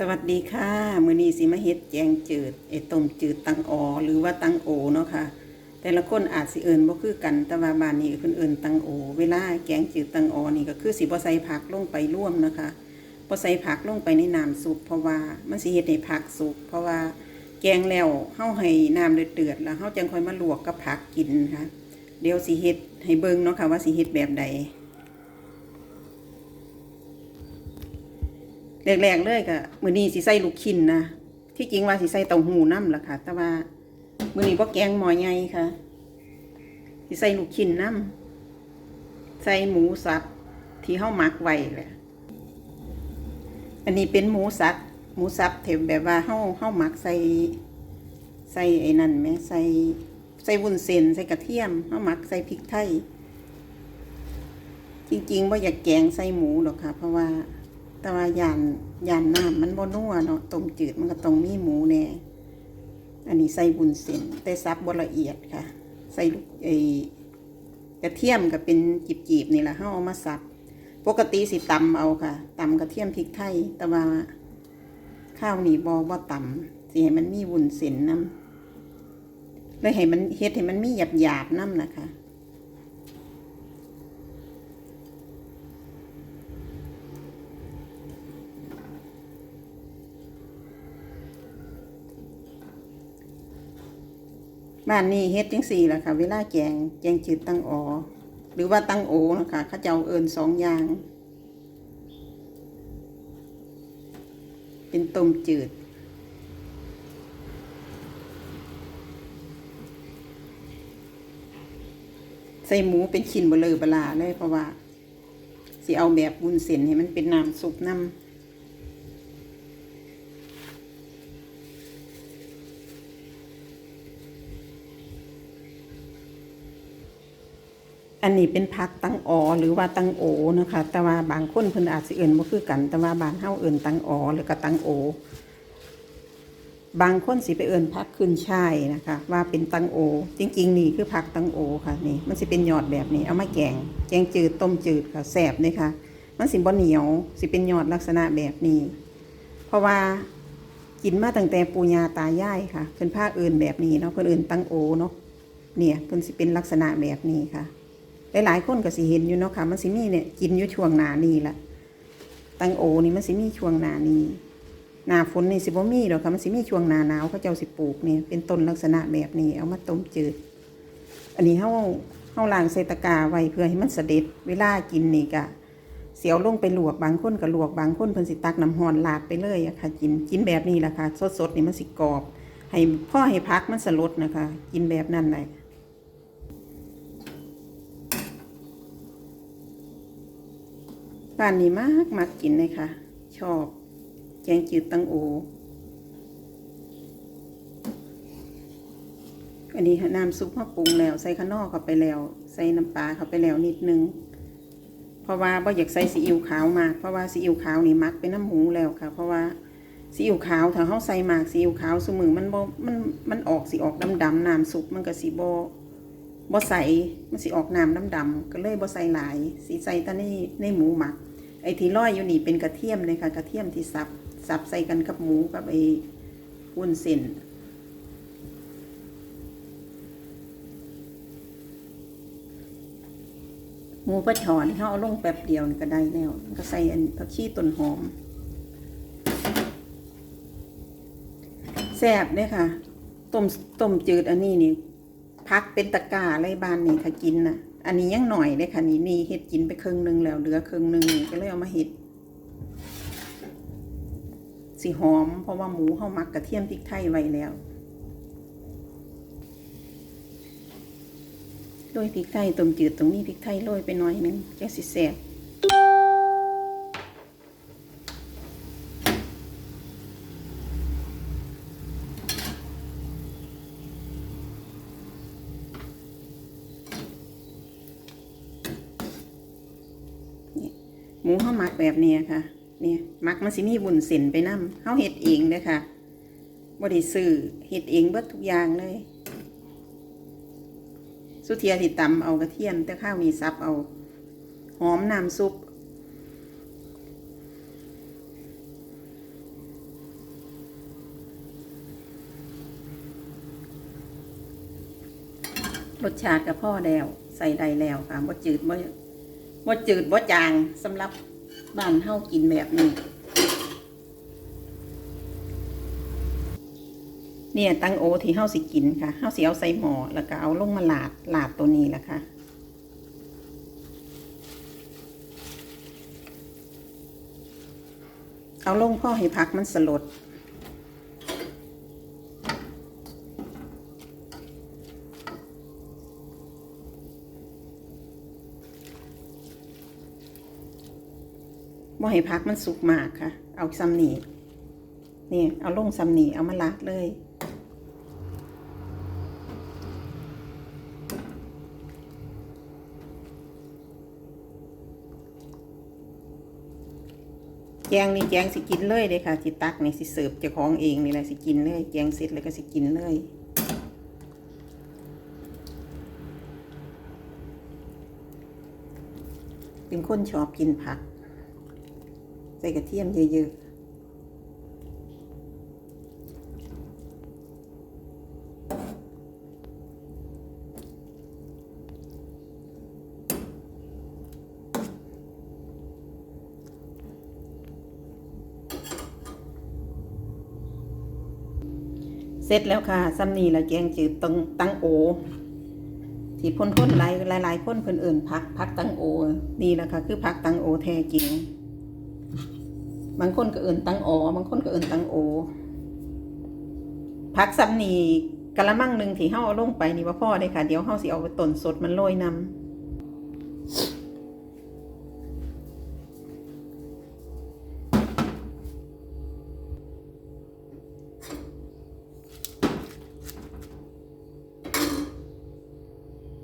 สวัสดีค่ะมือนีสิมาเฮ็ดแกงจืดไอต้มจืดตังออ หรือว่าตังโอเนาะค่ะ แต่ละคนอาจสิเอิ้นบ่คือกันแต่ว่าบ้านนี้เพิ่นเอิ้นตังโอ เวลาแกงจืดตังออนี่ก็คือสิบ่ใส่ผักลงไปร่วมนะคะบ่ใส่ผักลงไปในน้ำซุปเพราะว่ามันสิเฮ็ดให้ผักสุกเพราะว่าแกงแล้วเฮาให้น้ำเดือดแล้วเฮาจังค่อยมาลวกกับผักกินค่ะ เดี๋ยวสิเฮ็ดให้เบิ่งเนาะค่ะว่าสิเฮ็ดแบบใด แรกๆเลยก็มื้อนี้สิใส่ลูกชิ้นนะที่จริงว่าสิใส่เต้าหู้น้ำล่ะค่ะ แต่ว่ามื้อนี้บ่แกงหม้อใหญ่ค่ะสิใส่ลูกชิ้นน้ำใส่หมูสับที่เฮาหมักไว้แหละอันนี้เป็นหมูสับหมูสับเถมแบบว่าเฮาเฮาหมักใส่ใส่ไอ้นั่นแหมใส่ใส่วุ้นเส้นใส่กระเทียมเฮาหมักใส่พริกไทยจริงๆว่าอยากแกงใส่หมูหรอกค่ะ เพราะว่า แต่ว่ายานยานน้ำมันบ่นัวเนาะต้มจืดมันก็ต้องมีหมูแน่อันนี้ใส่บุญเส้นแต่ซับบละเอียดค่ะ ใส่ลูกไอ้กระเทียมก็เป็นจีบๆนี่แหละเฮาเอามาสับปกติสิตำเอาค่ะตำกระเทียมพริกไทย แต่ว่าข้าวนี่บ่บ่ตำสิให้มันมีวุ้นเส้นน้ำเลยให้มันเฮ็ดให้มันมีหยาบๆน้ำนะคะ บ้านนี้เฮ็ดจังสี่แหละค่ะ เวลาแกงแกงจืดตั้งออหรือว่าตั้งโอนะคะเขาเจ้าเอิญสองอย่าง เป็นต้มจืด ใส่หมูเป็นชิ้นเบลอบลาเลยเพราะว่าสิเอาแบบวุ้นเส้นให้มันเป็นน้ำซุปน้ำ อันนี้เป็นผักตังออหรือว่าตังโอนะคะ แต่ว่าบางคนเพิ่นอาจสิเอิ่นบ่คือกัน แต่ว่าบ้านเฮาเอิ่นตังออหรือก็ตังโอ บางคนสิไปเอิ่นผักขึ้นช่ายนะคะ ว่าเป็นตังโอ จริง ๆ นี่คือผักตังโอค่ะนี่ มันสิเป็นยอดแบบนี้ เอามาแกง แกงจืดต้มจืดค่ะแซ่บเลยค่ะ มันสิบ่เหนียว สิเป็นยอดลักษณะแบบนี้ เพราะว่ากินมาตั้งแต่ปู่ย่าตายายค่ะเพิ่นพาเอิ่นแบบนี้เนาะเพิ่นเอิ่นตังโอเนาะเนี่ยเพิ่นสิเป็นลักษณะแบบนี้ค่ะ หลายๆคนก็สิเห็นอยู่เนาะค่ะ มันสิมีเนี่ยกินอยู่ช่วงหนานี้ละตังโอนี่มันสิมีช่วงหนานี้หนาฝนนี่สิบ่มีหรอกค่ะมันสิมีช่วงหนาหนาวเขาเจ้าสิปลูกนี่เป็นต้นลักษณะแบบนี้ เอามาต้มจืด อันนี้เฮาเฮาล้างใส่ตะกร้าไว้เพื่อให้มันเสด็จเวลากินนี่ก็เสียวลงไปลวกบางคนก็ลวกบางคนเพิ่นสิตักน้ำร้อนลาดไปเลยอะค่ะกินกินแบบนี้แหละค่ะสดๆนี่มันสิกรอบ ให้พ่อให้พักมันสลดนะคะ กินแบบนั้นแหละ บ้านนี้มากมากกินเลยค่ะ ชอบ แกงจืดตังโอ อันนี้น้ำซุปมาปรุงแล้ว ใส่ข้างนอกเข้าไปแล้ว ใส่น้ำปลาเข้าไปแล้วนิดนึง เพราะว่าบ่อยากใส่ซีอิ๊วขาวมาก เพราะว่าซีอิ๊วขาวนี่มักเป็นน้ำหมูแล้วค่ะ เพราะว่าซีอิ๊วขาวถ้าเฮาใส่มากซีอิ๊วขาวสมือมันบ่มันมันออกสิออกดำๆน้ำซุปมันก็สิบ่บ่ใส่มันสิออกน้ำดำๆก็เลยบ่ใส่หลายสิใส่แต่ในในหมูหมัก ไอ้ที่ร้อยอยู่นี่เป็นกระเทียมเลยค่ะกระเทียมที่สับสับใส่กันกับหมูกับไอ้วุ้นเส้นหมูปลาช่อนเขาเอาลงแป๊บเดียวก็ได้แล้วก็ใส่อันผักชีต้นหอมแซ่บเลยค่ะต้มต้มจืดอันนี้นี่พักเป็นตะกาเลยบ้านนี่ถ้ากินนะ อันนี้ยังหน่อยเลยค่ะนี่นี่เห็ดกินไปครึ่งหนึงแล้วเหลือครึ่งหนึงก็เลยเอามาเห็ดสีหอม เพราะว่าหมูเข้ามักกระเทียมพริกไทยไว้แล้ว โรยพริกไทยต้มจืดตรงนี้พริกไทยโรยไปหน่อยนึงจะสิแซ่บ หมูข้าหมักแบบนี้ค่ะเนี่ยหมักมันสิมีบุญเส้นไปน้ำเขาเห็ดเองเลยค่ะบริสื่อเห็ดเองเบิดทุกอย่างเลย สุเทียติดตำเอากระเทียมแต่ข้าวมีซับเอา หอมน้ำซุปรสชาติกับพ่อแล้ว ใส่ใดแล้วค่ะบ่จืดบ่ บ่จืดบ่จางสำหรับบ้านเฮากินแบบนี้ เนี่ยตังโอที่เฮาสิกินค่ะเฮาสิเอาใส่หม้อแล้วก็เอาลงมาลาดลาดตัวนี้แหละค่ะเอาลงพ่อให้พักมันสลด บ่ให้พักมันสุกมากค่ะ เอาซ้ำนี่นี่เอาลงซ้ำนี่เอามาลาดเลย แกงนี่แกงสิกินเลยเลยค่ะสิตักนี่สิเสิร์ฟจ้าของเองนี่แหละสิกินเลยแกงเสร็จแล้วก็สิกินเลยเป็นคนชอบกินผัก ใส่กระเทียมเยอะๆเสร็จแล้วค่ะซ้ำนี่ละแกงจืดตังตังโอ ที่พ่นพ่นหลายหลายพ่นเพิ่นเอิ่นพักพักตังโอ นี่แหละค่ะ คือพักตังโอแท้จริง บางคนก็เอิ่นตังโอบางคนก็เอิ่นตังโอพักซ้ำนี่กะละมังหนึ่งที่เฮาเอาลงไปนี่ว่าพ่อเลยค่ะ เดี๋ยวเฮาสิเอาไปต้นสดมันโรยนำ